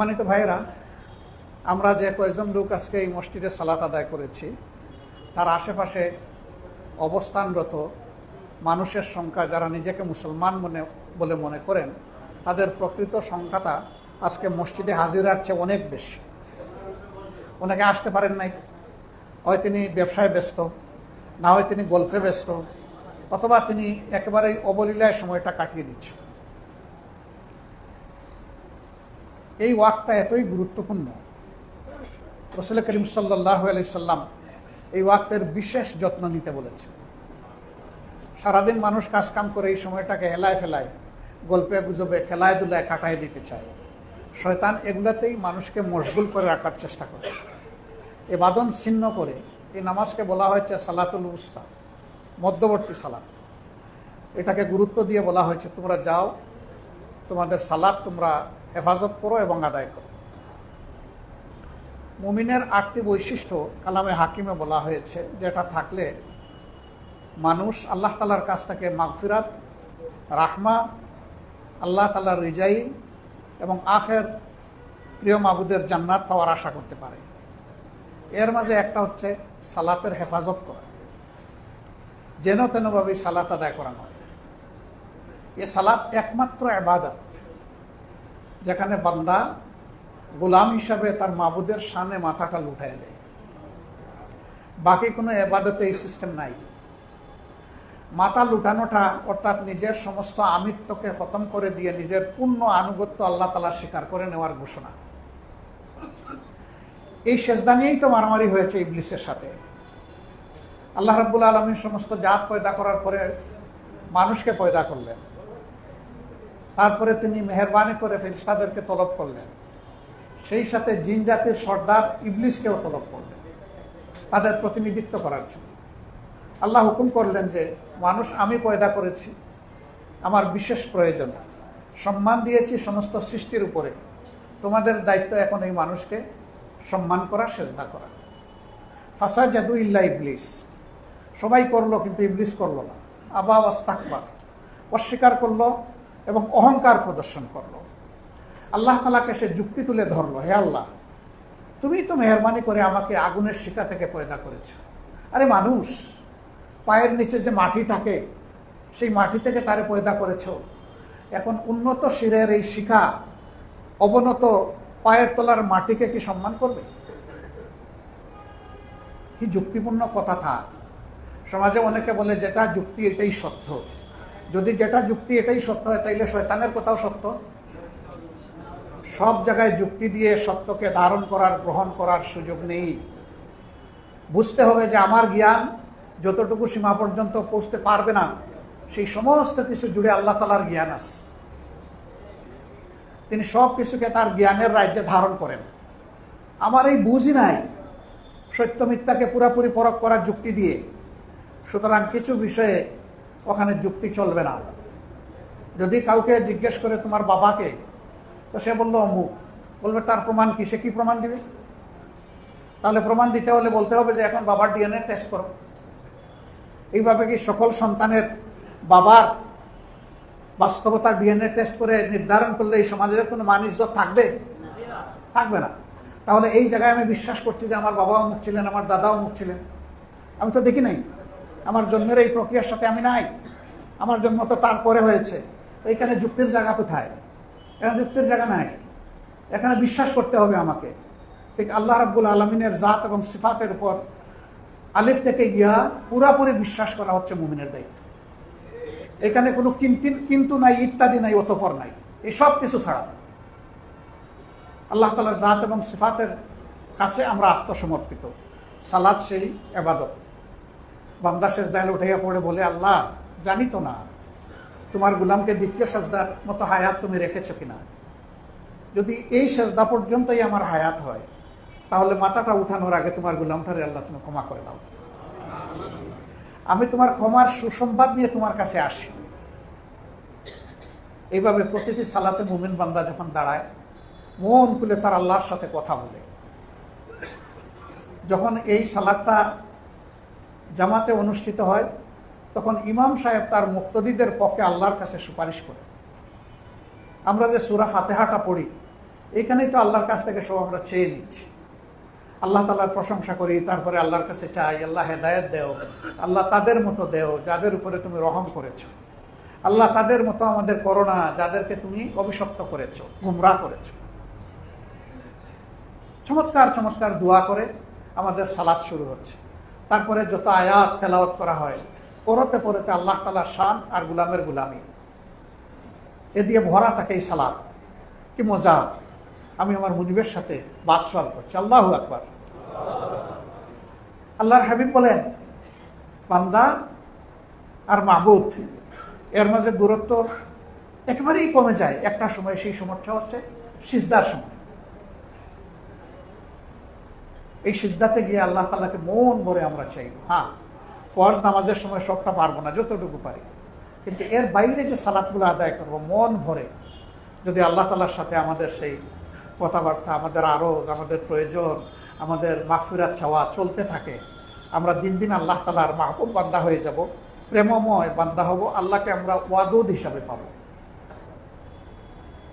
সম্মানিত ভাইরা আমরা যে কয়েকজন লোক আজকে এই মসজিদে সালাত আদায় করেছি, তার আশেপাশে অবস্থানরত মানুষের সংখ্যা যারা নিজেকে মুসলমান মনে, বলে মনে করেন, তাদের প্রকৃত সংখ্যাটা আজকে মসজিদে হাজিরার চেয়ে অনেক বেশি। অনেকে আসতে পারেন নাই, হয় তিনি ব্যবসায় ব্যস্ত, না হয় তিনি গল্পে ব্যস্ত, অথবা তিনি একেবারেই অবলীলায় সময়টা কাটিয়ে দিচ্ছেন। এই ওয়াকটা এতই গুরুত্বপূর্ণ। রসুল করিম সাল্লাহ আলি সাল্লাম এই ওয়াক্তের বিশেষ যত্ন নিতে বলেছে সারাদিন মানুষ কাজকাম করে এই সময়টাকে হেলায় ফেলায়, গল্পে, গুজবে খেলায় দুলায় কাটায় দিতে চায়। শয়তান এগুলাতেই মানুষকে মশগুল করে রাখার চেষ্টা করে। এ বাদন ছিন্ন করে এই নামাজকে বলা হয়েছে সালাতুল উস্তা, মধ্যবর্তী সালাত। এটাকে গুরুত্ব দিয়ে বলা হয়েছে, তোমরা যাও, তোমাদের সালাদ তোমরা হেফাজত করো এবং আদায় করো। মুমিনের আটটি বৈশিষ্ট্য কালামে হাকিমে বলা হয়েছে, যেটা থাকলে মানুষ আল্লাহ তালার কাছ থেকে মাগফিরাত, রাহমা, আল্লাহ তালার রিজাই এবং আখের প্রিয় মাবুদের জান্নাত পাওয়ার আশা করতে পারে। এর মাঝে একটা হচ্ছে সালাতের হেফাজত করা। যেন তেনভাবে সালাত আদায় করা নয় এ সালাত একমাত্র আবাদত যেখানে বান্দা গোলাম হিসাবে তার মাবুদের সামনে মাথাটা লুটাই দেয়। বাকি কোনো এবাদতে এই সিস্টেম নাই। মাথা লুটানোটা অর্থাৎ নিজের সমস্ত আমিত্বকে খতম করে দিয়ে নিজের পূর্ণ আনুগত্য আল্লাহ তালা স্বীকার করে নেওয়ার ঘোষণা। এই সেজদা নিয়েই তো মারামারি হয়েছে ইবলিসের সাথে। আল্লাহ রাব্বুল আলমীর সমস্ত জাত পয়দা করার পরে মানুষকে পয়দা করলেন। তারপরে তিনি মেহরবানি করে ফেরিস্তাদেরকে তলব করলেন। সেই সাথে জিন জাতির সর্দার ইবলিশকেও তলব করলেন। তাদের প্রতিনিধিত্ব করার জন্য। আল্লাহ হুকুম করলেন যে, মানুষ আমি পয়দা করেছি, আমার বিশেষ প্রয়োজন। সম্মান দিয়েছি সমস্ত সৃষ্টির উপরে। তোমাদের দায়িত্ব এখন এই মানুষকে সম্মান করা, সেজদা করা। ফাসা জাদু ইল্লা ইবলিস। সবাই করল কিন্তু ইবলিস করল না। আবা ওয়াস্তাকবার অস্বীকার করল এবং অহংকার প্রদর্শন করল। আল্লাহ তালাকে সে যুক্তি তুলে ধরলো, হে আল্লাহ তুমি তো মেহরবানি করে আমাকে আগুনের শিকা থেকে পয়দা করেছ। আরে মানুষ, পায়ের নিচে যে মাটি থাকে, সেই মাটি থেকে তারে পয়দা করেছ। এখন উন্নত শিরের এই শিখা অবনত পায়ের তলার মাটিকে কি সম্মান করবে? কি যুক্তিপূর্ণ কথা থাক সমাজে অনেকে বলে যেটা যুক্তি এটাই সত্য। যদি যেটা যুক্তি এটাই সত্য হয়, তাইলে শয়তানের কথাও সত্য। সব জায়গায় যুক্তি দিয়ে সত্যকে ধারণ করার, গ্রহণ করার সুযোগ নেই। বুঝতে হবে যে আমার জ্ঞান যতটুকু সীমা পর্যন্ত পৌঁছতে পারবে না, সেই সমস্ত কিছু জুড়ে আল্লাহ তালার জ্ঞান আছে। তিনি সব কিছুকে তার জ্ঞানের রাজ্যে ধারণ করেন। আমার এই বুঝই নাই সত্য মিথ্যাকে পুরাপুরি পরখ করার যুক্তি দিয়ে। সুতরাং কিছু বিষয়ে ওখানে যুক্তি চলবে না। যদি কাউকে জিজ্ঞেস করে তোমার বাবাকে, তো সে বলল, অমুক। বলবে, তার প্রমাণ কি? সে কি প্রমাণ দিবে? তাহলে প্রমাণ দিতে হলে বলতে হবে যে, এখন বাবার ডিএনএ টেস্ট করো। এইভাবে কি সকল সন্তানের বাবার বাস্তবতার ডিএনএ টেস্ট করে নির্ধারণ করলে এই সমাজের কোনো মান ইজ্জত থাকবে? থাকবে না। তাহলে এই জায়গায় আমি বিশ্বাস করছি যে, আমার বাবাও মুখ ছিলেন, আমার দাদাও মুখ ছিলেন। আমি তো দেখি নাই। আমার জন্মের এই প্রক্রিয়ার সাথে আমি নাই। আমার জন্ম তো তারপরে হয়েছে। এইখানে যুক্তির জায়গা কোথায়? এখানে যুক্তির জায়গা নাই। এখানে বিশ্বাস করতে হবে আমাকে। ঠিক আল্লাহ রাব্বুল আলমিনের জাত এবং সিফাতের উপর আলিফ থেকে গিয়া পুরাপুরি বিশ্বাস করা হচ্ছে মুমিনের দায়িত্ব। এখানে কোনো কিন্তিন কিন্তু নাই, ইত্যাদি নাই, অতপর নাই। এই সব কিছু ছাড়া। আল্লাহ তালার জাত এবং সিফাতের কাছে আমরা আত্মসমর্পিত। সালাদ সেই এবাদত। বান্দা সেজদায় উঠাইয়া পড়ে বলে, আল্লাহ, জানি তো না, তোমার গুলামকে দ্বিতীয় সেজদার মতো হায়াত তুমি রেখেছো কিনা? যদি এই সেজদা পর্যন্তই আমার হায়াত হয়, তাহলে মাথাটা উঠানোর আগে তোমার গুলামটারে আল্লাহ তুমি ক্ষমা করে দাও। আমি তোমার ক্ষমার সুসংবাদ নিয়ে তোমার কাছে আসি। এইভাবে প্রতিটি সালাতে মুমিন বান্দা যখন দাঁড়ায়, মন খুলে তার আল্লাহর সাথে কথা বলে। যখন এই সালাদটা জামাতে অনুষ্ঠিত হয়, তখন ইমাম সাহেব তার মুক্তদিদের পক্ষে আল্লাহর কাছে সুপারিশ করে। আমরা যে সুরা ফাতেহাটা পড়ি, এখানেই তো আল্লাহর কাছ থেকে সব আমরা চেয়ে নিচ্ছি। আল্লাহ তালার প্রশংসা করি, তারপরে আল্লাহর কাছে চাই, আল্লাহ হেদায়ত দেও, আল্লাহ তাদের মতো দেও, যাদের উপরে তুমি রহম করেছ। আল্লাহ তাদের মতো আমাদের করোনা যাদেরকে তুমি অভিশপ্ত করেছ গুমরা করেছ। চমৎকার চমৎকার দোয়া করে আমাদের সালাদ শুরু হচ্ছে। তারপরে যত আয়াত তেলাওয়াত করা হয়, পরতে পরতে আল্লাহ তালা শান আর গুলামের গুলামি। এ দিয়ে ভরা থাকে এই সালাদ। কি মজা। আমি আমার মুজিবের সাথে বাদশাল করছি। আল্লাহ আকবার। আল্লাহর হাবিব বলেন, বান্দা আর মাহবুদ এর মাঝে দূরত্ব একেবারেই কমে যায়। একটা সময় সেই সময়টা হচ্ছে, সিজদার সময়। এই সিজদাতে গিয়ে আল্লাহ তালাকে মন ভরে আমরা চাইব হ্যাঁ। ফরজ নামাজের সময় সবটা পারব না, যতটুকু পারি। কিন্তু এর বাইরে যে সালাদগুলো আদায় করব, মন ভরে, যদি আল্লাহ তালার সাথে আমাদের সেই কথাবার্তা, আমাদের আরজ, আমাদের প্রয়োজন, আমাদের মাহফিরাত চাওয়া চলতে থাকে, আমরা দিন দিন আল্লাহ তালার মাহবুব বান্দা হয়ে যাব, প্রেমময় বান্দা হব, আল্লাহকে আমরা ওয়াদুদ হিসাবে পাব।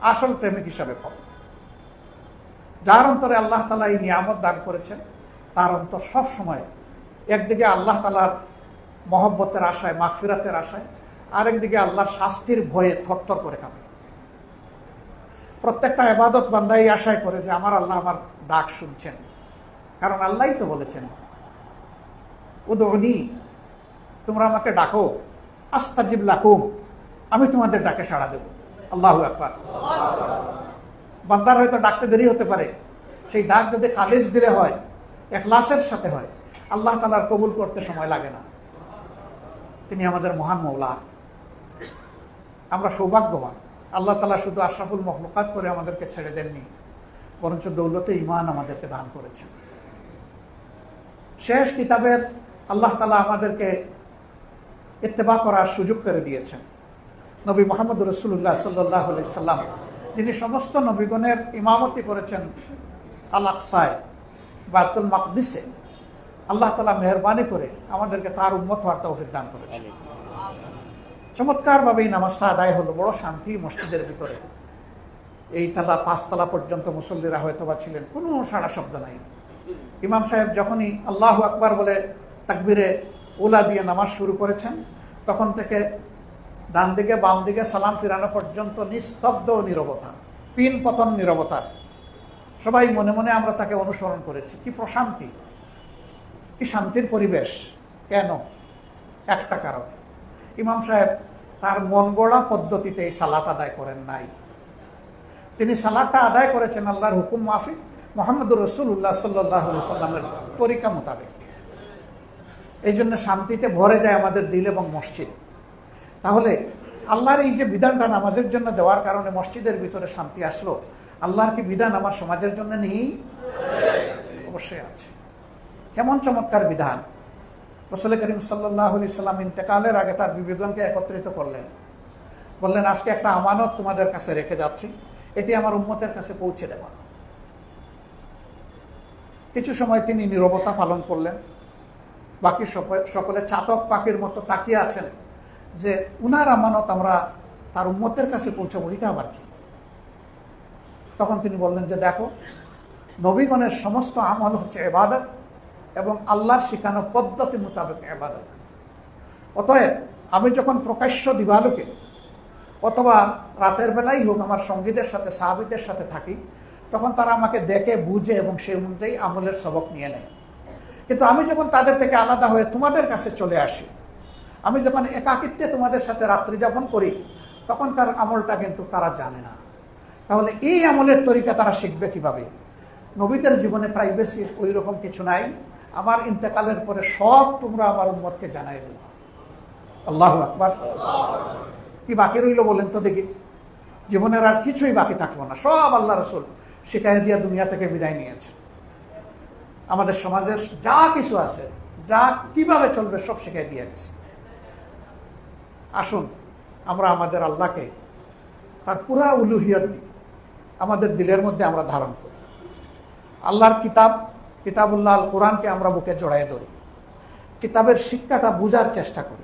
আসল প্রেমিক হিসাবে পাব। যার অন্তরে আল্লাহ তালা এই নিয়ামত দান করেছেন, তার অন্তর সবসময় একদিকে আল্লাহ তালার মহব্বতের আশায় মাহফিরাতের আশায়, আরেকদিকে আল্লাহর শাস্তির ভয়ে থরথর করে খাবে প্রত্যেকটা এবাদত বান্দা এই আশায় করে যে আমার আল্লাহ আমার ডাক শুনছেন। কারণ আল্লাহই তো বলেছেন উদনি তোমরা আমাকে ডাকো, আস্তাজিব লাকুম, আমি তোমাদের ডাকে সাড়া দেব। আল্লাহ একবার বান্দার হয়তো ডাকতে দেরি হতে পারে। সেই ডাক যদি খালিজ দিলে হয়, এখলাসের সাথে হয়, আল্লাহ তালার কবুল করতে সময় লাগে না। তিনি আমাদের মহান মৌলা আমরা সৌভাগ্যবান। আল্লাহ তালা শুধু আশরাফুল মখলুকাত করে আমাদেরকে ছেড়ে দেননি, বরঞ্চ দৌলতে ইমান আমাদেরকে দান করেছেন। শেষ কিতাবের আল্লাহ তালা আমাদেরকে ইত্তেবা করার সুযোগ করে দিয়েছেন। নবী মোহাম্মদ রসুল্লাহ সাল্লাহ সাল্লাম যিনি সমস্ত নবীগণের ইমামতি করেছেন আল আকসায় বাতুল মাকদিসে। আল্লাহ তালা মেহরবানি করে আমাদেরকে তার উন্মত হওয়ার তৌফিক দান করেছেন। চমৎকারভাবে এই নামাজটা আদায় হলো, বড় শান্তি মসজিদের ভিতরে। এই তালা পাঁচতলা পর্যন্ত মুসল্লিরা হয়তো বা ছিলেন, কোনো সাড়া শব্দ নাই। ইমাম সাহেব যখনই আল্লাহ আকবার বলে তাকবিরে ওলা দিয়ে নামাজ শুরু করেছেন, তখন থেকে ডান দিকে, বাম দিকে, সালাম ফিরানো পর্যন্ত নিস্তব্ধ নিরবতা, পিন পতন নিরবতা। সবাই মনে মনে আমরা তাকে অনুসরণ করেছি। কি প্রশান্তি, কি শান্তির পরিবেশ। কেন? একটা কারণ। ইমাম সাহেব তার মন গড়া পদ্ধতিতে এই সালাত আদায় করেন নাই। তিনি সালাদটা আদায় করেছেন আল্লাহর হুকুম মাফিক মোহাম্মদুর রসুল্লাহ সাল্লাহ সাল্লামের তরিকা মোতাবেক। এই জন্য শান্তিতে ভরে যায় আমাদের দিল এবং মসজিদ। তাহলে আল্লাহর এই যে বিধানটা নামাজের জন্য দেওয়ার কারণে মসজিদের ভিতরে শান্তি আসলো, আল্লাহর কি বিধান আমার সমাজের জন্য নেই? অবশ্যই আছে। কেমন চমৎকার বিধান। রসুল করিম সাল্লাহ সাল্লাম ইন্তেকালের আগে তার বিবেদনকে একত্রিত করলেন। বললেন, আজকে একটা আমানত তোমাদের কাছে রেখে যাচ্ছি। এটি আমার উন্মতের কাছে পৌঁছে দেওয়া। কিছু সময় তিনি নিরবতা পালন করলেন। বাকি সকলে চাতক পাখির মতো তাকিয়ে আছেন। যে উনার আমানত আমরা তার উন্মতের কাছে পৌঁছাবো, এটা আবার কি? তখন তিনি বললেন যে দেখো, নবীগণের সমস্ত আমল হচ্ছে এবাদত এবং আল্লাহর শিখানো পদ্ধতি মোতাবেক এবাদত। অতএব আমি যখন প্রকাশ্য দিবালুকে অথবা রাতের বেলাই হোক আমার সঙ্গীদের সাথে, সাহাবিদের সাথে থাকি, তখন তারা আমাকে দেখে, বুঝে এবং সেই অনুযায়ী আমলের সবক নিয়ে নেয়। কিন্তু আমি যখন তাদের থেকে আলাদা হয়ে তোমাদের কাছে চলে আসি আমি যখন একাকিত্বে তোমাদের সাথে রাত্রি যাপন করি, তখনকার আমলটা কিন্তু তারা জানে না। তাহলে এই আমলের তরিকা তারা শিখবে কীভাবে? নবীদের জীবনে প্রাইভেসি ওই রকম কিছু নাই। আমার ইন্তেকালের পরে সব তোমরা আমার উম্মতকে জানাই দেব। আল্লাহ আকবার। কি বাকি রইল বলেন তো দেখি। জীবনের আর কিছুই বাকি থাকল না। সব আল্লাহ রসুল শিখাই দিয়া দুনিয়া থেকে বিদায় নিয়েছে। আমাদের সমাজের যা কিছু আছে, যা কীভাবে চলবে সব শিখাই দিয়ে গেছে। আসুন, আমরা আমাদের আল্লাহকে তার পুরা উলুহিয়ত আমাদের দিলের মধ্যে আমরা ধারণ করি। আল্লাহর কিতাব, কিতাবুল্লাহ আল কোরআনকে আমরা বুকে জড়াই ধরি। কিতাবের শিক্ষাটা বোঝার চেষ্টা করি।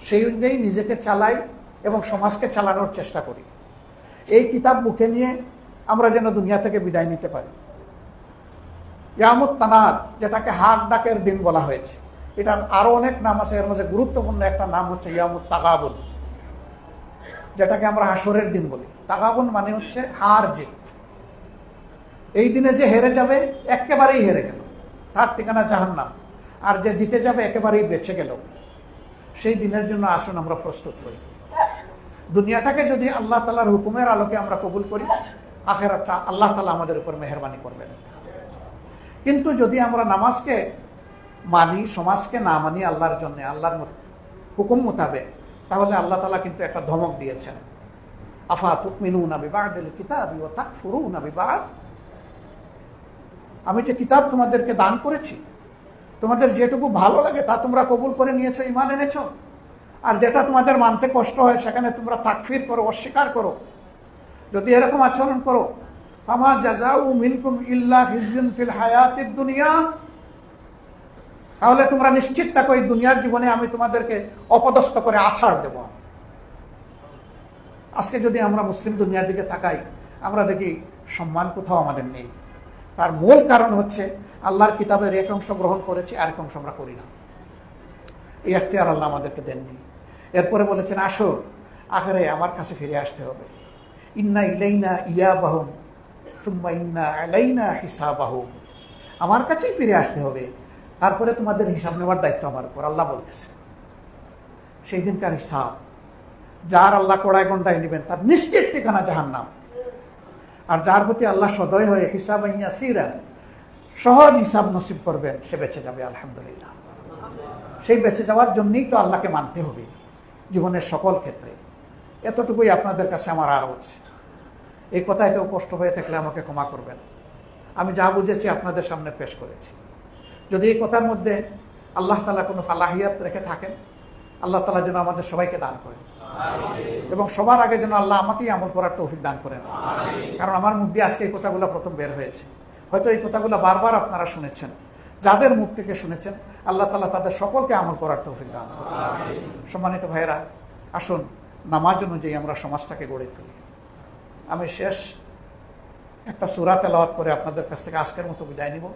সেই অনুযায়ী নিজেকে চালাই এবং সমাজকে চালানোর চেষ্টা করি। এই কিতাব বুকে নিয়ে আমরা যেন দুনিয়া থেকে বিদায় নিতে পারি। ইয়ামুত তানাত, যেটাকে হাক ডাকের দিন বলা হয়েছে। এটার আরও অনেক নাম আছে, এর মধ্যে গুরুত্বপূর্ণ একটা নাম হচ্ছে ইয়ামুত তাগাবুন, যেটাকে আমরা হাসরের দিন বলি। তাগাবুন মানে হচ্ছে হার জিত এই দিনে যে হেরে যাবে, একেবারেই হেরে গেল। তার ঠিকানা জাহান্নাম। আর যে জিতে যাবে, একেবারেই বেঁচে গেল। সেই দিনের জন্য আসুন আমরা প্রস্তুত হই। দুনিয়াটাকে যদি আল্লাহ তালার হুকুমের আলোকে আমরা কবুল করি, আখেরাতটা আল্লাহ তালা আমাদের উপর মেহরবানি করবেন। কিন্তু যদি আমরা নামাজকে মানি, সমাজকে না মানি আল্লাহর জন্য, আল্লাহর হুকুম মোতাবেক। তাহলে আল্লাহ তালা কিন্তু একটা ধমক দিয়েছেন। আফা তুকমিনু না বিবাহ দিল কিতাব ও ফুরু না বিবাহ আমি যে কিতাব তোমাদেরকে দান করেছি, তোমাদের যেটুকু ভালো লাগে তা তোমরা কবুল করে নিয়েছো ইমান এনেছো। আর যেটা তোমাদের মানতে কষ্ট হয়, সেখানে তোমরা তাকফির করো, অস্বীকার করো। যদি এরকম আচরণ করো, ফামা জাজাউ মিনকুম ইল্লা হিজুন ফিল হায়াতিদ দুনিয়া তাহলে তোমরা নিশ্চিত থাকো, এই দুনিয়ার জীবনে আমি তোমাদেরকে অপদস্থ করে আছাড় দেব। আজকে যদি আমরা মুসলিম দুনিয়ার দিকে তাকাই, আমরা দেখি সম্মান কোথাও আমাদের নেই। তার মূল কারণ হচ্ছে আল্লাহর কিতাবের এক অংশ গ্রহণ করেছি আর এক অংশ আমরা করি না। এই এখতিয়ার আল্লাহ আমাদেরকে দেননি। এরপরে বলেছেন, আসো, আখেরে আমার কাছে ফিরে আসতে হবে। ইন্না ইলাইনা ইয়া বাহুম সুম্মা ইন্না আলাইনা হিসা বাহুম আমার কাছেই ফিরে আসতে হবে। তারপরে তোমাদের হিসাব নেওয়ার দায়িত্ব আমার উপর, আল্লাহ বলতেছে। সেই দিনকার হিসাব, যার আল্লাহ কড়াই গন্ডায় নেবেন, তার নিশ্চিত ঠিকানা জাহান্নাম। আর যার প্রতি আল্লাহ সদয় হয়ে হিসাব সিরা সহজ হিসাব নসিব করবেন, সে বেঁচে যাবে, আলহামদুলিল্লাহ। সেই বেঁচে যাওয়ার জন্যই তো আল্লাহকে মানতে হবে, জীবনের সকল ক্ষেত্রে। এতটুকুই আপনাদের কাছে আমার আর হচ্ছে এই কথায় কেউ কষ্ট হয়ে থাকলে আমাকে ক্ষমা করবেন। আমি যা বুঝেছি আপনাদের সামনে পেশ করেছি। যদি এই কথার মধ্যে আল্লাহ তালা কোনো ফালাহিয়াত রেখে থাকেন আল্লাহ তালা যেন আমাদের সবাইকে দান করেন। এবং সবার আগে যেন আল্লাহ আমাকেই আমল করার তৌফিক দান করেন। কারণ আমার মুখ দিয়ে আজকে এই কথাগুলো প্রথম বের হয়েছে। হয়তো এই কথাগুলো বারবার আপনারা শুনেছেন। যাদের মুখ থেকে শুনেছেন আল্লাহ তালা তাদের সকলকে আমল করার তৌফিক দান করেন। সম্মানিত ভাইয়েরা আসুন নামাজ অনুযায়ী আমরা সমাজটাকে গড়ে তুলি। আমি শেষ একটা সুরা তেলাওয়াত করে আপনাদের কাছ থেকে আজকের মতো বিদায় নিব।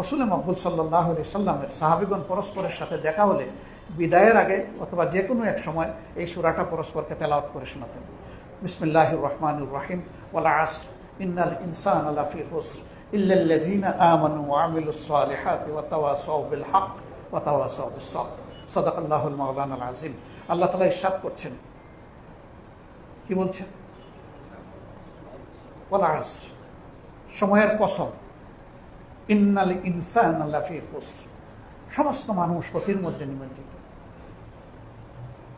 রসুল মকবুল সাল্লাহ আলি সাল্লামের সাহাবিগণ পরস্পরের সাথে দেখা হলে বিদায়ের আগে অথবা যে কোনো এক সময় এই সুরাটা পরস্পরকে তেলাওয়াত করে শোনাতেন। বিসমিল্লাহ রহমানুর রাহিম। ওলা আস ইন্নাল ইনসান আলাফি হুস ইল্লাল্লাযীনা আমানু ওয়া আমিলুস সালিহাতি ওয়া তাওয়াসাউ বিল হক ওয়া তাওয়াসাউ বিস সাবর। সাদাকাল্লাহুল মাওলানাল আযীম। আল্লাহ তাআলা ইরশাদ করছেন। কি বলছেন? আসর। সময়ের কসম। ইন্নাল ইনসান সমস্ত মানুষ ক্ষতির মধ্যে নিমজ্জিত।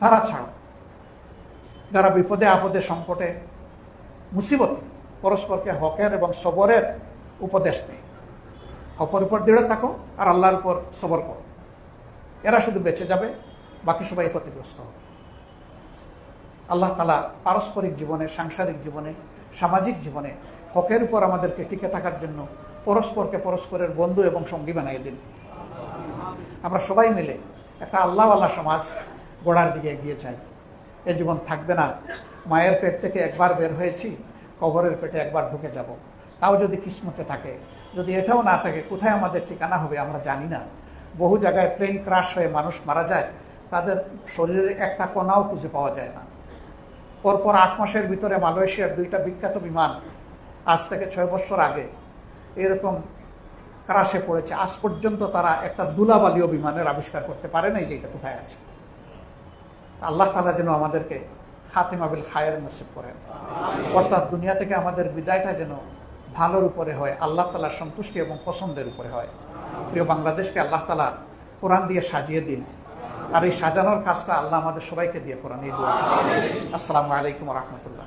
তারা ছাড়া যারা বিপদে, আপদে, সংকটে, মুসিবতে পরস্পরকে হকের এবং সবরের উপদেশ দেয়। হকের উপর দৃঢ় থাকো আর আল্লাহর উপর সবর করো। এরা শুধু বেঁচে যাবে, বাকি সবাই ক্ষতিগ্রস্ত হবে। আল্লাহ তালা পারস্পরিক জীবনে, সাংসারিক জীবনে, সামাজিক জীবনে হকের উপর আমাদেরকে টিকে থাকার জন্য পরস্পরকে পরস্পরের বন্ধু এবং সঙ্গী বানিয়ে দিন। আমরা সবাই মিলে একটা আল্লাহওয়ালা সমাজ গড়ার দিকে এগিয়ে যাই এ জীবন থাকবে না। মায়ের পেট থেকে একবার বের হয়েছি, কবরের পেটে একবার ঢুকে যাব। তাও যদি কিসমতে থাকে। যদি এটাও না থাকে, কোথায় আমাদের ঠিকানা হবে আমরা জানি না। বহু জায়গায় প্লেন ক্রাশ হয়ে মানুষ মারা যায়, তাদের শরীরে একটা কণাও খুঁজে পাওয়া যায় না। পরপর আট মাসের ভিতরে মালয়েশিয়ার দুইটা বিখ্যাত বিমান আজ থেকে ছয় বছর আগে এরকম ক্রাশে পড়েছে। আজ পর্যন্ত তারা একটা দুলাবালীয় বিমানের আবিষ্কার করতে পারে নাই যে এটা কোথায় আছে। আল্লাহ তালা যেন আমাদেরকে খাতিমাবিল খায়ের নসিব করেন। অর্থাৎ দুনিয়া থেকে আমাদের বিদায়টা যেন ভালোর উপরে হয়, আল্লাহ তালার সন্তুষ্টি এবং পছন্দের উপরে হয়। প্রিয় বাংলাদেশকে আল্লাহ তালা কোরআন দিয়ে সাজিয়ে দিন। আর এই সাজানোর কাজটা আল্লাহ আমাদের সবাইকে দিয়ে কোরআন এই দোয়া। আসসালামু আলাইকুম রহমতুল্লাহ।